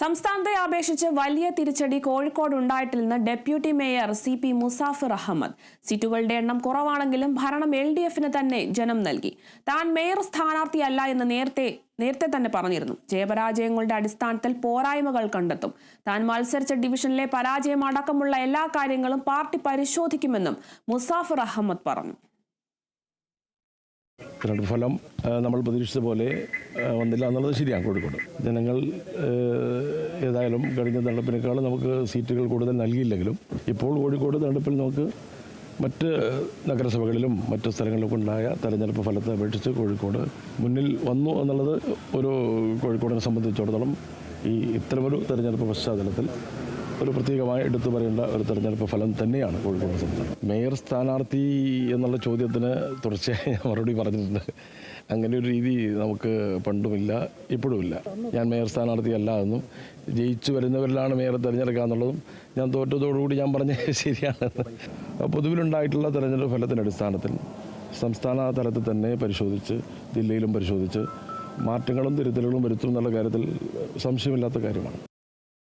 സംസ്ഥാനത്തെ അപേക്ഷിച്ച് വലിയ തിരിച്ചടി കോഴിക്കോട് ഉണ്ടായിട്ടില്ലെന്ന് deputy mayor C P Musafir Ahammad. സീറ്റുകളുടെ എണ്ണം കുറവാണെങ്കിലും ഭരണം എൽ ഡി എഫിന് തന്നെ ജനം നൽകി. താൻ മേയർ സ്ഥാനാർത്ഥിയല്ല എന്ന് നേരത്തെ നേരത്തെ തന്നെ പറഞ്ഞിരുന്നു. ജയപരാജയങ്ങളുടെ അടിസ്ഥാനത്തിൽ പോരായ്മകൾ കണ്ടെത്തും. താൻ മത്സരിച്ച ഡിവിഷനിലെ പരാജയം അടക്കമുള്ള എല്ലാ കാര്യങ്ങളും പാർട്ടി പരിശോധിക്കുമെന്നും മുസാഫിർ അഹമ്മദ് പറഞ്ഞു. തിരഞ്ഞെടുപ്പ് ഫലം നമ്മൾ പ്രതീക്ഷിച്ച പോലെ വന്നില്ല എന്നുള്ളത് ശരിയാണ് കോഴിക്കോട്. ജനങ്ങൾ ഏതായാലും കഴിഞ്ഞ തെരഞ്ഞെടുപ്പിനേക്കാൾ നമുക്ക് സീറ്റുകൾ കൂടുതൽ നൽകിയില്ലെങ്കിലും ഇപ്പോൾ കോഴിക്കോട് തെരഞ്ഞെടുപ്പിൽ നമുക്ക് മറ്റ് നഗരസഭകളിലും മറ്റ് സ്ഥലങ്ങളിലൊക്കെ ഉണ്ടായ തെരഞ്ഞെടുപ്പ് ഫലത്തെ അപേക്ഷിച്ച് കോഴിക്കോട് മുന്നിൽ വന്നു എന്നുള്ളത് ഒരു കോഴിക്കോടിനെ സംബന്ധിച്ചിടത്തോളം ഈ ഇത്തരമൊരു തെരഞ്ഞെടുപ്പ് പശ്ചാത്തലത്തിൽ ഒരു പ്രത്യേകമായി എടുത്തു പറയേണ്ട ഒരു തെരഞ്ഞെടുപ്പ് ഫലം തന്നെയാണ് കോഴിക്കോട് സംസ്ഥാനം. മേയർ സ്ഥാനാർത്ഥി എന്നുള്ള ചോദ്യത്തിന് തുടർച്ചയായി ഞാൻ മറുപടി പറഞ്ഞിട്ടുണ്ട്. അങ്ങനെ ഒരു രീതി നമുക്ക് പണ്ടുമില്ല ഇപ്പോഴുമില്ല ഞാൻ മേയർ സ്ഥാനാർത്ഥിയല്ല എന്നും ജയിച്ചു വരുന്നവരിലാണ് മേയറെ തിരഞ്ഞെടുക്കുക എന്നുള്ളതും ഞാൻ തോറ്റതോടുകൂടി ഞാൻ പറഞ്ഞ ശരിയാണ്. പൊതുവിലുണ്ടായിട്ടുള്ള തെരഞ്ഞെടുപ്പ് ഫലത്തിന്റെ അടിസ്ഥാനത്തിൽ സംസ്ഥാന തലത്തിൽ തന്നെ പരിശോധിച്ച് ജില്ലയിലും പരിശോധിച്ച് മാറ്റങ്ങളും തിരുത്തലുകളും വരുത്തും എന്നുള്ള കാര്യത്തിൽ സംശയമില്ലാത്ത കാര്യമാണ്.